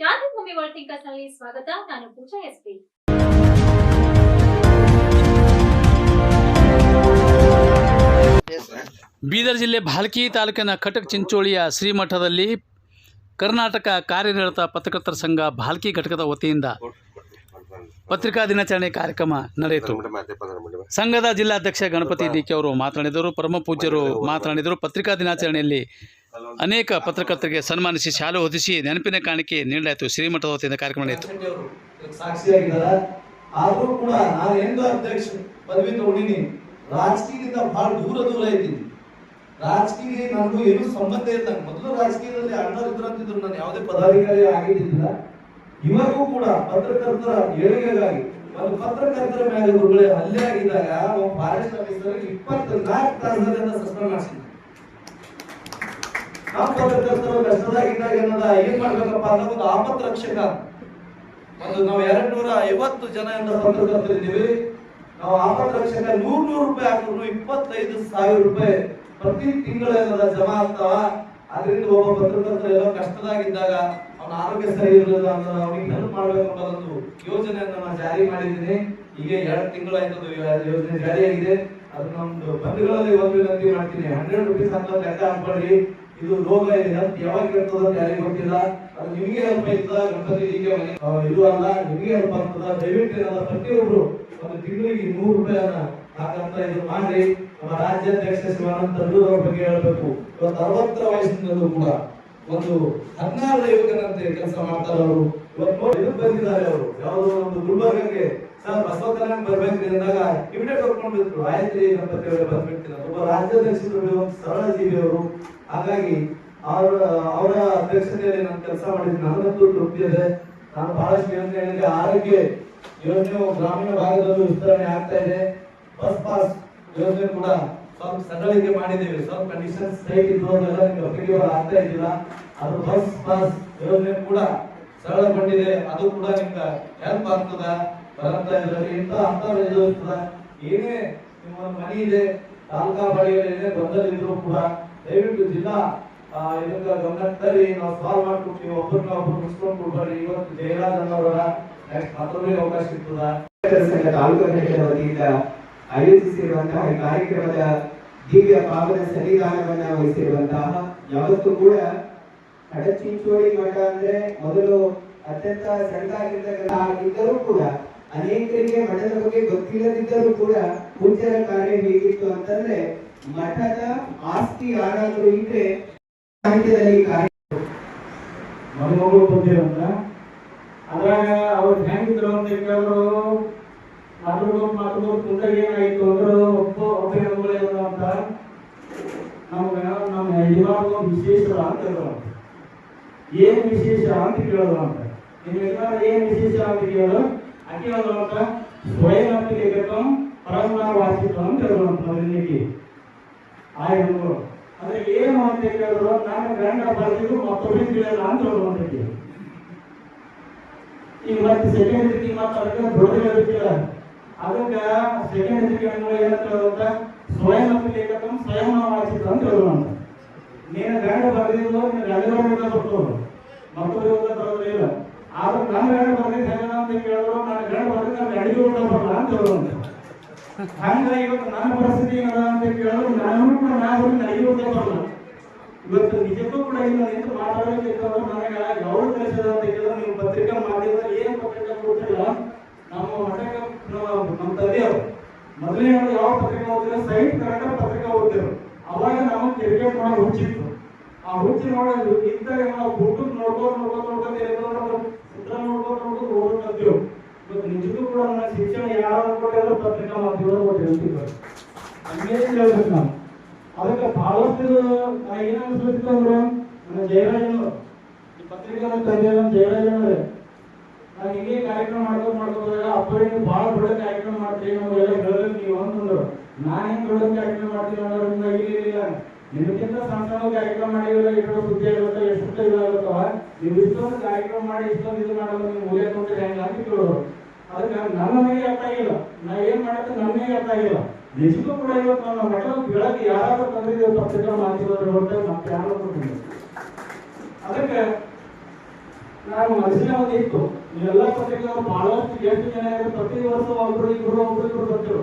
ಕ್ರಾಂತಿಭೂಮಿ ವರ್ಲ್ಡ್ನಲ್ಲಿ ಸ್ವಾಗತ. ನಾನು ಪೂಜಾ ಎಸ್ಪಿ ಬೀದರ್ ಜಿಲ್ಲೆ ಭಾಲ್ಕಿ ತಾಲೂಕಿನ ಕಟಕ್ ಚಿಂಚೋಳಿಯ ಶ್ರೀಮಠದಲ್ಲಿ ಕರ್ನಾಟಕ ಕಾರ್ಯನಿರತ ಪತ್ರಕರ್ತರ ಸಂಘ ಭಾಲ್ಕಿ ಘಟಕದ ವತಿಯಿಂದ ಪತ್ರಿಕಾ ದಿನಾಚರಣೆ ಕಾರ್ಯಕ್ರಮ ನಡೆಯಿತು. ಸಂಘದ ಜಿಲ್ಲಾಧ್ಯಕ್ಷ ಗಣಪತಿ ಡಿ ಕೆ ಅವರು ಮಾತನಾಡಿದರು, ಪರಮ ಪೂಜ್ಯರು ಮಾತನಾಡಿದರು. ಪತ್ರಿಕಾ ದಿನಾಚರಣೆಯಲ್ಲಿ ಅನೇಕ ಪತ್ರಕರ್ತರಿಗೆ ಸನ್ಮಾನಿಸಿ ಶಾಲೆ ಹೊದಿಸಿ ನೆನಪಿನ ಕಾಣಿಕೆ ನೀಡಲಾಯಿತು. ಶ್ರೀಮಠದ ವತಿಯಿಂದ ಕಾರ್ಯಕ್ರಮ ನಡೆಯಿತು. ಆದ್ರೂ ಕೂಡ ನಾನು ಅಧ್ಯಕ್ಷ ಪದವಿ ರಾಜಕೀಯದಿಂದ ಬಹಳ ದೂರ ದೂರ ಇದ್ದೀನಿ. ರಾಜಕೀಯ ನನಗೂ ಏನು ಸಂಬಂಧ ಇಲ್ಲ. ಮೊದಲು ರಾಜಕೀಯದಲ್ಲಿ ಅಣ್ಣರು ಇದ್ರಂತಿದ್ರು ನಾನು ಯಾವುದೇ ಪದಾಧಿಕಾರಿ ಆಗಿದ್ದಿಲ್ಲ ಇವರಿಗೂ ಕೂಡ ಪತ್ರಕರ್ತರ ಏಳಿಗೆಗಾಗಿ ಒಂದು ಪತ್ರಕರ್ತರ ಮೇಲೆ ಗುರುಗಳೇ ಹಲ್ಲೆ ಆಗಿದ್ದಾಗ ಫಾರೆಸ್ಟ್ ಆಫೀಸರ್ ಇಪ್ಪತ್ನಾಲ್ಕು ತಾಸದಿಂದ ಸಸ್ಪೆಂಡ್ ಮಾಡಿಸಿದ್ರು. ನಮ್ಮ ಪತ್ರಕರ್ತರು ಕಷ್ಟದಾಗಿದ್ದಾಗ ಏನದ ಏನ್ ಮಾಡ್ಬೇಕಪ್ಪ ಅಂದ್ರೆ ಒಂದು ಆಪತ್ ರಕ್ಷಕ ಒಂದು ನಾವು ಎರಡ್ ನೂರ ಐವತ್ತು ಜನ ಎಂದ ನಾವು ಆಪತ್ ರಕ್ಷಕ ನೂರ್ ನೂರು ರೂಪಾಯಿ ಹಾಕಿದ್ರು ಇಪ್ಪತ್ತೈದು ಸಾವಿರ ರೂಪಾಯಿ ಪ್ರತಿ ತಿಂಗಳು ಏನದ ಜಮಾ ಆಗ್ತಾವ ಅದರಿಂದ ಒಬ್ಬ ಪತ್ರಕರ್ತರು ಏನೋ ಕಷ್ಟದಾಗಿದ್ದಾಗ ಅವನ ಆರೋಗ್ಯ ಸರಿ ಇರಲಿಲ್ಲ ಅಂದ್ರೆ ಅವನಿಗೆ ಹೆಲ್ಪ್ ಮಾಡ್ಬೇಕಂತ ಒಂದು ಯೋಜನೆಯನ್ನು ನಾನು ಜಾರಿ ಮಾಡಿದ್ದೀನಿ ಈಗ ಎರಡು ತಿಂಗಳಾಯ್ತದ ಯೋಜನೆ ಜಾರಿಯಾಗಿದೆ ಅದು ನಮ್ದು ಬಂಧುಗಳಲ್ಲಿ ಒಂದು ವಿನಂತಿ ಮಾಡ್ತೀನಿ ಹಂಡ್ರೆಡ್ ರುಪೀಸ್ ಅಂತ ಲೆಕ್ಕ ಹಾಕ್ಬೇಡಿ ಇದು ರೋಗ ಇದೆ ಯಾವಾಗ ಇರ್ತದ ಅಂತ ಗೊತ್ತಿಲ್ಲ. ಅದು ನಿಮಗೆ ಹೆಲ್ಪ್ ಆಯ್ತದ ಗಣಪತಿ ಇದು ಅಲ್ಲ, ನಿಮಗೆ ಹೆಲ್ಪ್ ಆಗ್ತದ. ದಯವಿಟ್ಟು ಏನಲ್ಲ ಪ್ರತಿಯೊಬ್ರು ಒಂದು ತಿಂಗಳಿಗೆ ನೂರು ರೂಪಾಯಿಯನ್ನ ಹಾಕಂತ ಇದು ಮಾಡಿ, ನಮ್ಮ ರಾಜ್ಯಾಧ್ಯಕ್ಷ ಶಿವಾನಂದ ತಂಡೂರ್ ಬಗ್ಗೆ ಹೇಳಬೇಕು. ಇವತ್ತು ಅರವತ್ತರ ವಯಸ್ಸಿನಲ್ಲೂ ಕೂಡ ಒಂದು ಹದಿನಾರು ಯುವಕರಂತೆ ಕೆಲಸ ಮಾಡ್ತಾರೆ ಅವರು ಇವತ್ತು ಬಂದಿದ್ದಾರೆ ಅವರು. ಯಾವುದೋ ಒಂದು ಗುಲ್ಬರ್ಗಕ್ಕೆ ಸರ್ ಬಸವ ಕಲ್ಯಾಣ ಅಂದಾಗ ಇಮಿಡಿಯೇಟ್ ಕರ್ಕೊಂಡು ಬಿಟ್ರು ಆಯ್ತ್ರಿ ಅವರೇ ಬಂದ್ಬಿಡ್ತೀನಿ. ಒಬ್ಬ ರಾಜ್ಯಾಧ್ಯಕ್ಷರು ಅಧ್ಯಕ್ಷರು ಸರಳ ಜೀವಿ ಅವರು. ಹಾಗಾಗಿ ಅವರ ಅವರ ಅಧ್ಯಕ್ಷತೆಯಲ್ಲಿ ನಾನು ಕೆಲಸ ಮಾಡಿದ್ದೀನಿ. ನನಗಂತೂ ತೃಪ್ತಿ ಇದೆ. ನಾನು ಬಹಳಷ್ಟು ಯೋಜನೆಗಳಿಗೆ ಆರೋಗ್ಯ ಯೋಜನೆ ಗ್ರಾಮೀಣ ಭಾಗದಲ್ಲೂ ವಿಸ್ತರಣೆ ಆಗ್ತಾ ಇದೆ. ಬಸ್ ಪಾಸ್ ಯೋಜನೆ ಕೂಡ ಸ್ವಲ್ಪ ಸರಳಿಕೆ ಮಾಡಿದ್ದೇವೆ. ಸ್ವಲ್ಪ ಕಂಡೀಷನ್ ಸ್ಟ್ರೈಟ್ ಇದ್ದು ಅದೆಲ್ಲ ನಿಮ್ಗೆ ಅಪ್ಲಿಕೇಬಲ್ ಆಗ್ತಾ ಇದ್ದಿಲ್ಲ. ಅದು ಬಸ್ ಪಾಸ್ ಯೋಜನೆ ಕೂಡ ಸರಳಗೊಂಡಿದೆ. ಅದು ಕೂಡ ನಿಮ್ಗೆ ಹೆಲ್ಪ್ ಆಗ್ತದ. ಬರಂತ ಇದ್ದಾರೆ ಏನೇ ನಿಮ್ಮ ಮನೆ ಇದೆ, ತಾಲೂಕಾ ಬಳಿಯಲ್ಲಿ ಏನೇ ಬಂದಲ್ಲಿದ್ರು ಕೂಡ ದಯವಿಟ್ಟು ಜಿಲ್ಲಾ ಇದಕ್ಕ ಗಮನ ತರಿ ನಾವು ಸಾಲ್ವ್ ಮಾಡ್ಕೊಡ್ತೀವಿ. ಒಬ್ಬರನ್ನ ಒಬ್ರು ಮುಗಿಸ್ಕೊಂಡು ಇವತ್ತು ಜಯರಾಜ್ ಅವರ ನೆಕ್ಸ್ಟ್ ಅವಕಾಶ ಸಿಗ್ತದ. ತಾಲೂಕಿನ ಆಯೋಜಿಸಿರುವಂತಹ ಈ ಕಾರ್ಯಕ್ರಮದ ದಿವ್ಯ ಪಾವನ ಸನ್ನಿಧಾನವನ್ನ ವಹಿಸಿರುವಂತಹ ಯಾವತ್ತೂ ಕೂಡ ಕಡಚಿಂಚೋಳಿ ಮಠ ಅಂದ್ರೆ ಮೊದಲು ಅತ್ಯಂತ ಸಣ್ಣದಾಗಿದ್ದರೂ ಕೂಡ ಅನೇಕರಿಗೆ ಮಠದ ಬಗ್ಗೆ ಗೊತ್ತಿಲ್ಲದಿದ್ದರೂ ಕೂಡ ಪೂಜ್ಯರ ಕಾರ್ಯ ಹೇಗಿತ್ತು ಅಂತಂದ್ರೆ ಮಠದ ಆಸ್ತಿ ಯಾರಾದರೂ ಇದ್ರೆ ಸಾಹಿತ್ಯದಲ್ಲಿ ಕಾರ್ಯ ಮದುಮಗಳು ಬಂದಿರಂತ ಅದ್ರಾಗ ಅವ್ರು ಹೆಂಗಿದ್ರು ಅಂತ ಕೇಳಿದ್ರು ಮಾತುಗಳು ಮಾತುಗಳು ಮುಂದಾಗ ಏನಾಯ್ತು ಅಂದ್ರೆ, ಒಬ್ಬ ಒಬ್ಬ ಏನು ಅಂತ. ನಮ್ಗೆ ನಮ್ಮ ಯಜಮಾನ ವಿಶೇಷ ಅಂತ ಹೇಳಿದ್ರು ಏನ್ ವಿಶೇಷ ಅಂತ ಕೇಳಿದ್ರು ಅಂತ ಯಜಮಾನ ಏನ್ ವಿಶೇಷ ಅಂತ ಕೇಳಿದ್ರು? ಹೇಳಿದ್ರು ಲೇಖಕಂ ಪರಮ ವಾಚಿತು ಅಂತ ಹೇಳಿದ್ರು ಅಂತ ಮೊದಲಿಗೆ ಆ ಅಂದ್ರೆ ಏನು ಅಂತ ಕೇಳಿದ್ರು ನಾನು ಗಂಡ ಬರ್ತಿದ್ರು ಮತ್ತೊಬ್ಬರು ತಿಳಿಯಲ್ಲ ಅಂತ ಹೇಳಿದ್ರು ಅಂತ ಆಕೆ. ಈಗ ಸೆಕೆಂಡ್ ರೀತಿ ಮತ್ತೆ ಅದಕ್ಕೆ ದೊಡ್ಡದಿಲ್ಲ ಅದಕ್ಕೆ ಸೆಕೆಂಡ್ ರೀತಿ ಏನಂತ ಹೇಳುವಂತ ಸ್ವಯಂ ಲೇಖಕಂ ಸ್ವಯಂ ವಾಚಿತ ಅಂತ ಹೇಳಿದ್ರು ಅಂತ ನೀನು ಗಂಡ ಬರ್ದಿದ್ರು ನೀನು ಬರ್ತದ್ರು ಮತ್ತೊಬ್ಬರಿಂದ ಬರೋದಿಲ್ಲ. ಆದ್ರೆ ನಾನು ಗಂಡ ಬರ್ದಿದ್ದು ಅಂತ ಕೇಳಿದ್ರು ನಾನು ಗಂಡ ಬರ್ದಿದ್ದು ನಾನು ಗಂಡಿಗೆ ಬರಲ್ಲ ಅಂತ ಹೇಳಿದ್ರು ಅಂತ ಹಂಗ ಇವತ್ತು ನನ್ನ ಪರಿಸ್ಥಿತಿ ಏನದ ಅಂತ ಕೇಳೋರು ನಾನು ಕೂಡ ನಾನು ಅಡಿಗೆ ಊಟ ಬರಲ್ಲ. ಇವತ್ತು ನಿಜಕ್ಕೂ ಕೂಡ ಇಲ್ಲ ನಿಂತು ಮಾತಾಡೋದಕ್ಕಿಂತಂದ್ರೆ ನನಗೆ ಗೌರವ ಕೆಲಸದ ಅಂತ ಕೇಳಿದ್ರೆ ನೀವು ಪತ್ರಿಕಾ ಮಾಧ್ಯಮದಲ್ಲಿ ಏನು ಪತ್ರಿಕಾ ಕೊಟ್ಟಿಲ್ಲ ನಮ್ಮ ಮಠಕ್ಕೆ ನಮ್ಮ ನಮ್ಮ ತಂದೆಯವರು. ಮೊದಲೇ ಯಾವ ಪತ್ರಿಕಾ ಓದಿದ್ರು ಸೈಟ್ ಕನ್ನಡ ಪತ್ರಿಕಾ ಓದಿದ್ರು ಅವಾಗ ನಾವು ಕ್ರಿಕೆಟ್ ನೋಡೋ ಹುಚ್ಚಿತ್ತು ಆ ಹುಚ್ಚಿ ನೋಡೋದು ಇದ್ದಾಗ ನಾವು ಹುಟ್ಟು ನೋಡ್ಕೊಂಡು ನೋಡ್ಕೊಂಡು ನೋಡ್ಕೊಂಡು ಏನಾದ್ರು ಚಿತ್ರ ನೋಡ್ಕೊಂಡು ನೋಡ್ಕೊಂಡು ಓದೋದು ಇವತ್ತು ನಿಜಕ್ಕೂ ಕೂಡ ನನ್ನ ಶಿಕ್ಷಣ ಯಾರು ಕೊಟ್ಟಿದ್ರು ಪತ್ರಿಕಾ ಮಾಧ್ಯಮದಲ್ಲಿ ಕೊಟ್ಟಿರ್ತೀವಿ ಹಂಗೆ ಹೇಳ್ಬೇಕು ನಾವು. ಅದಕ್ಕೆ ಬಹಳಷ್ಟು ನಾ ಏನು ಅಂದ್ರೆ ನನ್ನ ಜಯರಾಜನವರು. ಈ ಪತ್ರಿಕಾ ತಂದೆ ನಮ್ಮ ಜಯರಾಜನವ್ರೆ. ನಾನು ಹಿಂಗೆ ಕಾರ್ಯಕ್ರಮ ಮಾಡ್ಕೊಂಡು ಮಾಡ್ಕೊಂಡಾಗ ಅಪ್ಪರಿಗೆ ಭಾಳ ದೊಡ್ಡ ಕಾರ್ಯಕ್ರಮ ಮಾಡ್ತೀವಿ ನಮಗೆಲ್ಲ ಹೇಳೋದು ನೀವು ಅಂತಂದ್ರು ನಾನು ಹೆಂಗೆ ದೊಡ್ಡ ಕಾರ್ಯಕ್ರಮ ಮಾಡ್ತೀನಿ ಅನ್ನೋದ್ರಿಂದ ಇಲ್ಲ ನಿಮ್ಗಿಂತ ಸಣ್ಣ ಸಣ್ಣ ಕಾರ್ಯಕ್ರಮ ಮಾಡಿದ್ರೆ ಎಷ್ಟು ಸುದ್ದಿ ಆಗುತ್ತೋ, ಎಷ್ಟು ಇದಾಗುತ್ತವ ನೀವು ಇಷ್ಟೊಂದು ಕಾರ್ಯಕ್ರಮ ಮಾಡಿ ಇಷ್ಟೊಂದು ಇದು ಮಾಡೋದು, ನೀವು ಮೂಲೆ ಕೊಟ್ಟಿರಿ ಹೆಂಗ ಅಂತ ಕೇಳೋರು. ಅದಕ್ಕೆ ನನಗೆ ಅರ್ಥ ಆಗಿಲ್ಲ. ನಾ ಏನ್ ಮಾಡತ್ತೆ ನನಗೆ ಅರ್ಥ ಆಗಿಲ್ಲ. ನಿಜಕ್ಕೂ ಕೂಡ ಇವತ್ತು ನನ್ನ ಮಠದ ಬೆಳಗ್ಗೆ ಯಾರಾದ್ರೂ ತಂದಿದ್ದೀವಿ ಪತ್ರಿಕಾ ಮಾಧ್ಯಮದ ಹೊರಟೆ ಮತ್ತೆ ಯಾರು ಅದಕ್ಕೆ ನಾನು ಮನಸ್ಸಿನ ಒಂದು ಇತ್ತು. ಎಲ್ಲ ಪತ್ರಿಕೆಗಳು ಬಹಳಷ್ಟು ಎಷ್ಟು ಜನ ಪ್ರತಿ ವರ್ಷ ಒಬ್ರು ಇಬ್ರು ಒಬ್ರು ಇಬ್ರು ಬರ್ತಿರು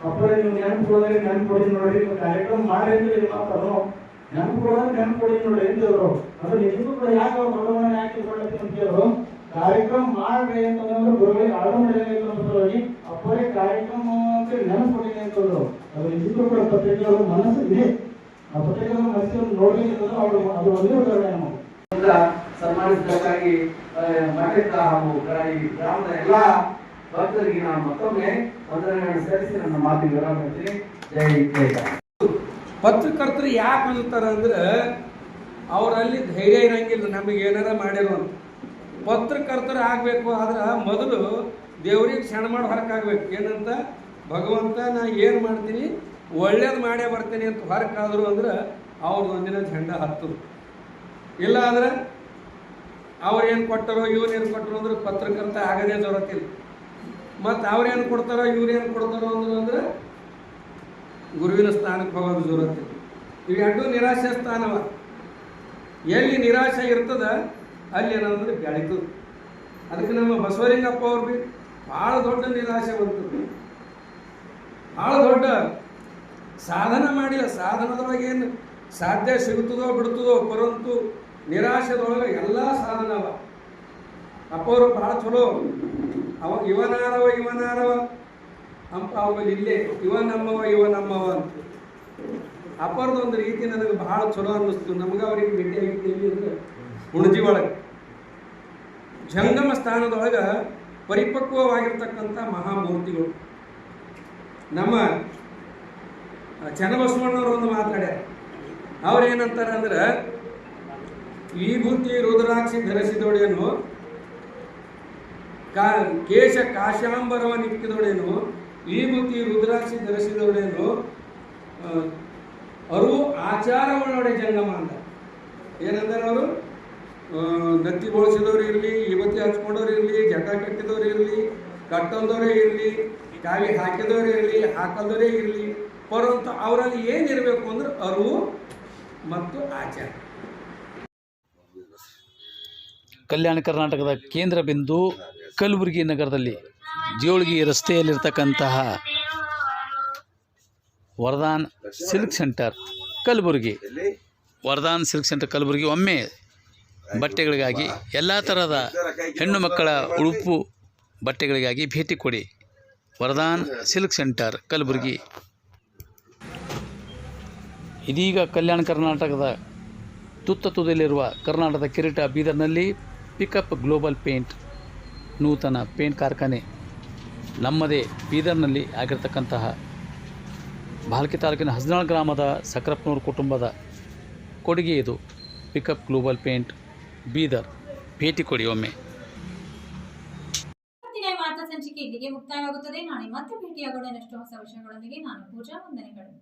ಮಾಡೋರು ಅಪ್ಪರೇ, ನೀವು ನೆನಪು ಕೊಡೋದ್ರೆ ನೆನಪು ಕೊಡಿ ನೋಡ್ರಿ ಕಾರ್ಯಕ್ರಮ ಮಾಡಿ ಅಂತ ಹೇಳಿ ಮಾತಾಡೋ ನೆನಪು ಕೊಡೋದ್ರೆ ನೆನಪು ಕೊಡಿ ನೋಡ್ರಿ ಅಂತಿದ್ರು ಅದು ನಿಜಕ್ಕೂ ಕೂಡ ಯಾಕೆ ಅವ್ರು ಬಡವನ ಯಾಕೆ ಕೊಡ್ಲಿಕ್ಕೆ ಅಂತ ಹೇಳಿದ್ರು ಕಾರ್ಯಕ್ರಮ ಮಾಡ್ರಿ ಅಂತಂದ್ರೆ ಗುರುಗಳಿಗೆ ಆಳು ಅಂತ ಅಂತಂದ್ರಲ್ಲಿ ಅಪ್ಪರೇ, ಕಾರ್ಯಕ್ರಮ ಅಂತ ನೆನಪು ಕೊಡಿ ಅಂತಂದ್ರು ಅದು ನಿಜಕ್ಕೂ ಕೂಡ ಪತ್ರಿಕೆಗಳ ಮನಸ್ಸು ಇದೆ. ಆ ಪತ್ರಿಕೆಗಳ ಮನಸ್ಸನ್ನು ಅಂತಂದ್ರೆ ಅವರು ಅದು ಒಂದೇ ಉದಾಹರಣೆ ನಾವು ಸನ್ಮಾನಿಸಬೇಕಾಗಿ ಮಾಡಿದ್ದ ಹಾಗೂ ಈ ಗ್ರಾಮದ ಎಲ್ಲ ಭಕ್ತರಿಗೆ ನಾನು ಮತ್ತೊಮ್ಮೆ ವಂದನೆಗಳನ್ನು ಸಲ್ಲಿಸಿ ನನ್ನ ಮಾತಿಗೆ ವಿರಾಮ ಜೈ ಜೈ ಪತ್ರಕರ್ತರು ಯಾಕೆ ಅಂತಾರ ಅಂದ್ರೆ ಅವರಲ್ಲಿ ಧೈರ್ಯ ಇರಂಗಿಲ್ಲ, ನಮಗೆ ಏನಾರ ಮಾಡಿರೋ ಪತ್ರಕರ್ತರು ಆಗಬೇಕು ಆದ್ರೆ ಮೊದಲು ದೇವ್ರಿಗೆ ಕ್ಷಣ ಮಾಡಿ ಹೊರಕಾಗಬೇಕು. ಏನಂತ? ಭಗವಂತ, ನಾ ಏನು ಮಾಡ್ತೀನಿ? ಒಳ್ಳೇದು ಮಾಡೇ ಬರ್ತೀನಿ ಅಂತ ಹೊರಕಾದ್ರು ಅಂದ್ರೆ ಒಂದಿನ ಝಂಡ ಹತ್ತದು. ಇಲ್ಲ ಅಂದ್ರೆ ಅವ್ರು ಏನು ಕೊಟ್ಟರು ಏನು ಕೊಟ್ಟರು ಅಂದ್ರೆ ಪತ್ರಕರ್ತ ಆಗದೇ ಜರತಿಲ್ಲ ಮತ್ತು ಅವ್ರೇನು ಕೊಡ್ತಾರೋ, ಇವ್ರೇನು ಕೊಡ್ತಾರೋ ಅಂದ್ರು ಗುರುವಿನ ಸ್ಥಾನಕ್ಕೆ ಹೋಗೋದು ಜೋರತ್ತೆ ಇವೆರಡು ನಿರಾಶೆ ಸ್ಥಾನವ. ಎಲ್ಲಿ ನಿರಾಶೆ ಇರ್ತದ, ಅಲ್ಲಿ ಏನಂದ್ರೆ ಬೆಳೀತು ಅದಕ್ಕೆ ನಮ್ಮ ಬಸವಲಿಂಗಪ್ಪ ಅವ್ರು ಬಿ ಭಾಳ ದೊಡ್ಡ ನಿರಾಶೆ ಬಂತು ಭಾಳ ದೊಡ್ಡ ಸಾಧನ ಮಾಡಿಲ್ಲ. ಸಾಧನದೊಳಗೆ ಏನು ಸಾಧ್ಯ ಸಿಗುತ್ತದೋ ಬಿಡ್ತದೋ ಪರಂತು ನಿರಾಶೆದೊಳಗೆ ಎಲ್ಲ ಸಾಧನವ. ಅಪ್ಪ ಅವರು ಭಾಳ ಚಲೋ. ಅವ ಇವನಾರವ ಇವನಾರವ. ಅಂಪ ಅವಲ್ಲಿ ಇಲ್ಲೇ ಇವನಮ್ಮವ ನಮ್ಮವ ಇವ ನಮ್ಮವ ಅಂತ. ಅಪರದೊಂದು ರೀತಿ ನನಗೆ ಬಹಳ ಚಲೋ ಅನ್ನಿಸ್ತು. ನಮ್ಗೆ ಅವ್ರಿಗೆ ಎಲ್ಲಿ ಅಂದ್ರೆ ಹುಣಜಿ ಒಳಗೆ ಜಂಗಮ ಸ್ಥಾನದೊಳಗೆ ಪರಿಪಕ್ವವಾಗಿರ್ತಕ್ಕಂಥ ಮಹಾಮೂರ್ತಿಗಳು. ನಮ್ಮ ಚನ್ನಬಸವಣ್ಣವರು ಒಂದು ಮಾತಾಡ್ಯಾರ. ಅವ್ರು ಏನಂತಾರೆ ಅಂದ್ರೆ ವಿಭೂತಿ ರುದ್ರಾಕ್ಷಿ ಧರಿಸಿದೊಡೇನು ಕಾ ಕೇಶ ಕಾಶಾಂಬರವ ನಿಕ್ಕಿದೋಡೇನು ವಿಭೂತಿ ರುದ್ರಾಕ್ಷಿ ಧರಿಸಿದವಳೇನು ಅರು ಆಚಾರವನ್ನೊಡೆ ಜಂಗಮ ಅಂತ ಏನಂದ್ರೆ ಅವರು? ನತ್ತಿ ಬಳಸಿದವ್ರು ಇರಲಿ, ಯುವತಿ ಹಚ್ಕೊಂಡವ್ರು ಇರಲಿ, ಜಟ ಕಟ್ಟಿದವ್ರು ಇರಲಿ, ಕಟ್ಟೊಂದವರೇ ಇರಲಿ ಕಾವಿ ಹಾಕಿದವರೇ ಇರಲಿ, ಹಾಕಲ್ದವರೇ ಇರಲಿ. ಪರಂತು ಅವರಲ್ಲಿ ಏನಿರಬೇಕು ಅಂದ್ರೆ ಅರು ಮತ್ತು ಆಚಾರ. ಕಲ್ಯಾಣ ಕರ್ನಾಟಕದ ಕೇಂದ್ರ ಬಿಂದು ಕಲಬುರಗಿ ನಗರದಲ್ಲಿ ಜೋಳಗಿ ರಸ್ತೆಯಲ್ಲಿರ್ತಕ್ಕಂತಹ Varadan silk centre Kalaburagi. Varadan silk centre Kalaburagi ಒಮ್ಮೆ ಬಟ್ಟೆಗಳಿಗಾಗಿ ಎಲ್ಲ ಥರದ ಹೆಣ್ಣು ಮಕ್ಕಳ ಉಡುಪು ಬಟ್ಟೆಗಳಿಗಾಗಿ ಭೇಟಿ ಕೊಡಿ. Varadan silk centre Kalaburagi. ಇದೀಗ ಕಲ್ಯಾಣ ಕರ್ನಾಟಕದ ತುತ್ತ ತುದಿಯಲ್ಲಿರುವ ಕರ್ನಾಟಕದ ಕಿರೀಟ ಬೀದರ್ನಲ್ಲಿ ಪಿಕಪ್ ಗ್ಲೋಬಲ್ ಪೇಂಟ್. ನೂತನ ಪೇಂಟ್ ಕಾರ್ಖಾನೆ ನಮ್ಮದೇ ಬೀದರ್ನಲ್ಲಿ ಆಗಿರ್ತಕ್ಕಂತಹ ಬಾಲ್ಕಿ ತಾಲೂಕಿನ ಹದಿನಾಳು ಗ್ರಾಮದ ಸಕ್ರಪ್ಪನೂರು ಕುಟುಂಬದ ಕೊಡುಗೆ ಇದು. ಪಿಕಪ್ ಗ್ಲೋಬಲ್ ಪೇಂಟ್, ಬೀದರ್, ಭೇಟಿ ಕೊಡಿ ಒಮ್ಮೆ. ಸಂಚಿಕೆ ಇಲ್ಲಿಗೆ ಮುಕ್ತಾಯವಾಗುತ್ತದೆ. ನಾಳೆ ಮತ್ತೆ ಭೇಟಿಯಾಗೋಣ. ಹೊಸ ವಿಷಯಗಳೊಂದಿಗೆ ನಾನು ಪೂಜಾ ವಂದನೆಗಳು.